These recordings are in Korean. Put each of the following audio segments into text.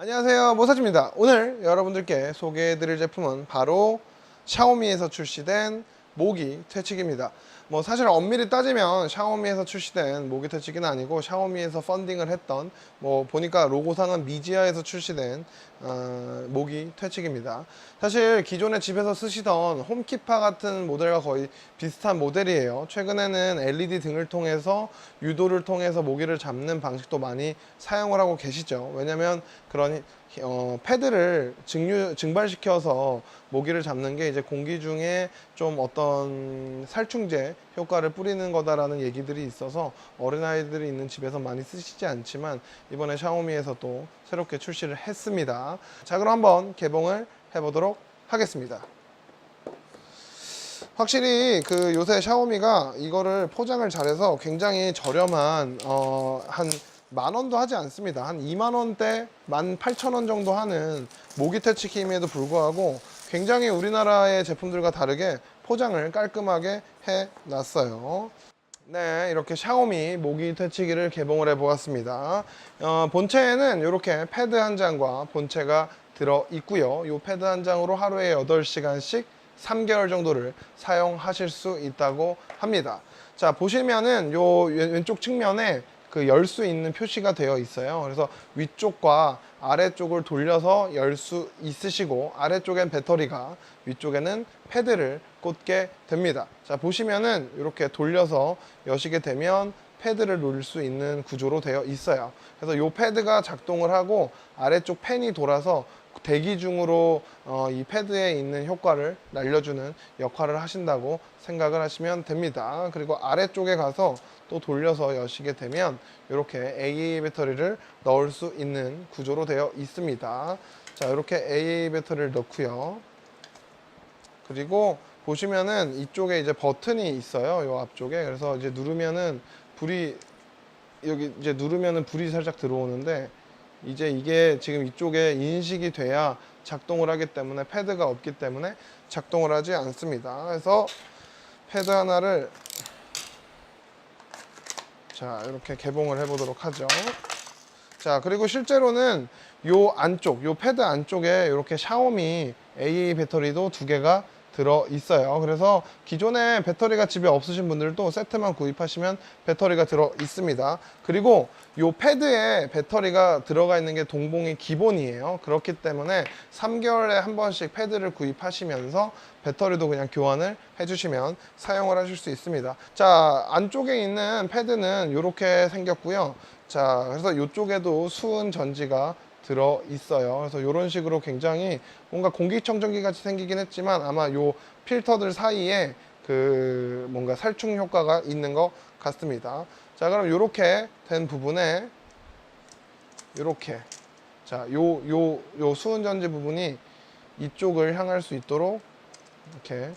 안녕하세요. 모사지입니다. 오늘 여러분들께 소개해드릴 제품은 바로 샤오미에서 출시된 모기 퇴치기입니다 뭐 사실 엄밀히 따지면 샤오미에서 출시된 모기 퇴치기는 아니고 샤오미에서 펀딩을 했던 뭐 보니까 로고상은 미지아에서 출시된 어, 모기 퇴치기입니다. 사실 기존에 집에서 쓰시던 홈키파 같은 모델과 거의 비슷한 모델이에요. 최근에는 LED 등을 통해서 유도를 통해서 모기를 잡는 방식도 많이 사용을 하고 계시죠. 왜냐면 그런 어, 패드를 증류, 증발시켜서 모기를 잡는 게 이제 공기 중에 좀 어떤 살충제 효과를 뿌리는 거다라는 얘기들이 있어서 어린아이들이 있는 집에서 많이 쓰시지 않지만 이번에 샤오미에서 또 새롭게 출시를 했습니다. 자, 그럼 한번 개봉을 해보도록 하겠습니다. 확실히 그 요새 샤오미가 이거를 포장을 잘해서 굉장히 저렴한 어, 한 만 원도 하지 않습니다. 한 2만 원대, 18,000원 정도 하는 모기 퇴치기임에도 불구하고 굉장히 우리나라의 제품들과 다르게 포장을 깔끔하게 해 놨어요. 네, 이렇게 샤오미 모기 퇴치기를 개봉을 해 보았습니다. 어, 본체에는 이렇게 패드 한 장과 본체가 들어 있고요. 이 패드 한 장으로 하루에 8시간씩 3개월 정도를 사용하실 수 있다고 합니다. 자, 보시면은 요 왼- 왼쪽 측면에 그 열 수 있는 표시가 되어 있어요. 그래서 위쪽과 아래쪽을 돌려서 열 수 있으시고 아래쪽엔 배터리가 위쪽에는 패드를 꽂게 됩니다. 자, 보시면은 이렇게 돌려서 여시게 되면 패드를 놓을 수 있는 구조로 되어 있어요. 그래서 이 패드가 작동을 하고 아래쪽 팬이 돌아서 대기 중으로 어, 이 패드에 있는 효과를 날려주는 역할을 하신다고 생각을 하시면 됩니다. 그리고 아래쪽에 가서 또 돌려서 여시게 되면 이렇게 AA 배터리를 넣을 수 있는 구조로 되어 있습니다. 자, 이렇게 AA 배터리를 넣고요. 그리고 보시면은 이쪽에 이제 버튼이 있어요. 요 앞쪽에. 그래서 이제 누르면은 불이 여기 이제 누르면은 불이 살짝 들어오는데 이제 이게 지금 이쪽에 인식이 돼야 작동을 하기 때문에 패드가 없기 때문에 작동을 하지 않습니다. 그래서 패드 하나를 자 이렇게 개봉을 해보도록 하죠. 자 그리고 실제로는 요 안쪽 요 패드 안쪽에 이렇게 샤오미 AA 배터리도 두 개가 들어 있어요. 그래서 기존에 배터리가 집에 없으신 분들도 세트만 구입하시면 배터리가 들어 있습니다. 그리고 요 패드에 배터리가 들어가 있는 게 동봉이 기본이에요. 그렇기 때문에 3개월에 한 번씩 패드를 구입하시면서 배터리도 그냥 교환을 해주시면 사용을 하실 수 있습니다. 자 안쪽에 있는 패드는 이렇게 생겼고요. 자, 그래서 이쪽에도 수은 전지가 들어 있어요. 그래서 이런 식으로 굉장히 뭔가 공기청정기 같이 생기긴 했지만 아마 요 필터들 사이에 그 뭔가 살충 효과가 있는 것 같습니다. 자, 그럼 이렇게 된 부분에 이렇게 자, 요 요 요 수은 전지 부분이 이쪽을 향할 수 있도록 이렇게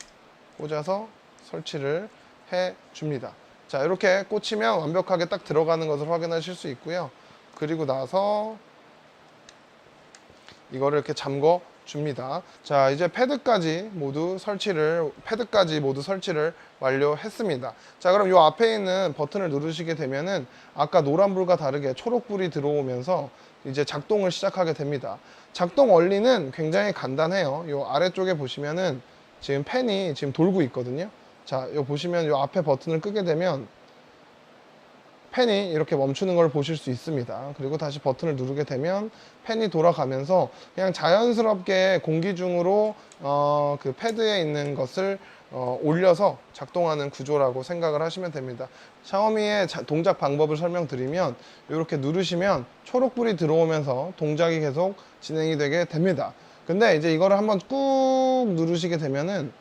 꽂아서 설치를 해 줍니다. 자, 이렇게 꽂히면 완벽하게 딱 들어가는 것을 확인하실 수 있고요. 그리고 나서 이거를 이렇게 잠궈 줍니다. 자, 이제 패드까지 모두 설치를 패드까지 모두 설치를 완료했습니다. 자, 그럼 이 앞에 있는 버튼을 누르시게 되면은 아까 노란불과 다르게 초록불이 들어오면서 이제 작동을 시작하게 됩니다. 작동 원리는 굉장히 간단해요. 이 아래쪽에 보시면은 지금 팬이 지금 돌고 있거든요. 자, 요 보시면 요 앞에 버튼을 끄게 되면 팬이 이렇게 멈추는 걸 보실 수 있습니다. 그리고 다시 버튼을 누르게 되면 팬이 돌아가면서 그냥 자연스럽게 공기 중으로 어, 그 패드에 있는 것을 어, 올려서 작동하는 구조라고 생각을 하시면 됩니다. 샤오미의 자- 동작 방법을 설명드리면 이렇게 누르시면 초록불이 들어오면서 동작이 계속 진행이 되게 됩니다. 근데 이제 이거를 한번 꾹 누르시게 되면은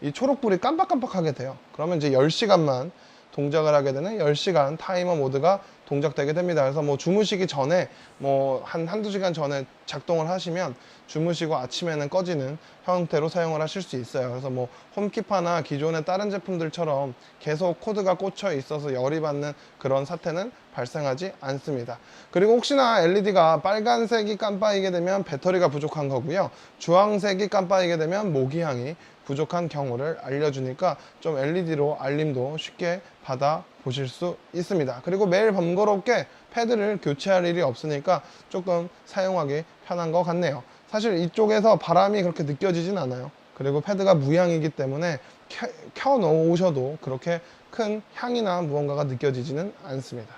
이 초록불이 깜빡깜빡하게 돼요. 그러면 이제 10시간만 동작을 하게 되는 10시간 타이머 모드가 동작되게 됩니다. 그래서 뭐 주무시기 전에 뭐 한 한두 시간 전에 작동을 하시면 주무시고 아침에는 꺼지는 형태로 사용을 하실 수 있어요. 그래서 뭐 홈키파나 기존의 다른 제품들처럼 계속 코드가 꽂혀 있어서 열이 받는 그런 사태는 발생하지 않습니다. 그리고 혹시나 LED가 빨간색이 깜빡이게 되면 배터리가 부족한 거고요. 주황색이 깜빡이게 되면 모기향이 부족한 경우를 알려주니까 좀 LED로 알림도 쉽게 받아 보실 수 있습니다. 그리고 매일 번거롭게 패드를 교체할 일이 없으니까 조금 사용하기 편한 것 같네요. 사실 이쪽에서 바람이 그렇게 느껴지진 않아요. 그리고 패드가 무향이기 때문에 켜, 켜 놓으셔도 그렇게 큰 향이나 무언가가 느껴지지는 않습니다.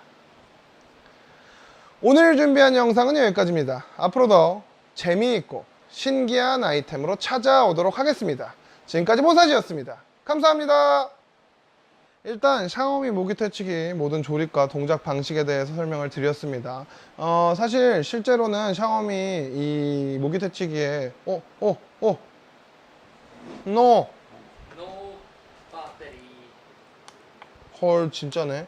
오늘 준비한 영상은 여기까지입니다. 앞으로도 재미있고 신기한 아이템으로 찾아오도록 하겠습니다. 지금까지 모사지였습니다. 감사합니다. 일단 샤오미 모기 퇴치기 모든 조립과 동작 방식에 대해서 설명을 드렸습니다. 어, 사실 실제로는 샤오미 이 모기 퇴치기에 어, 어, 어, 노, No battery. 헐 진짜네.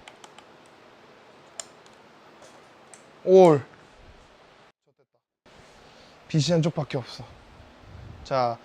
올. 빛이 한쪽밖에 없어. 자,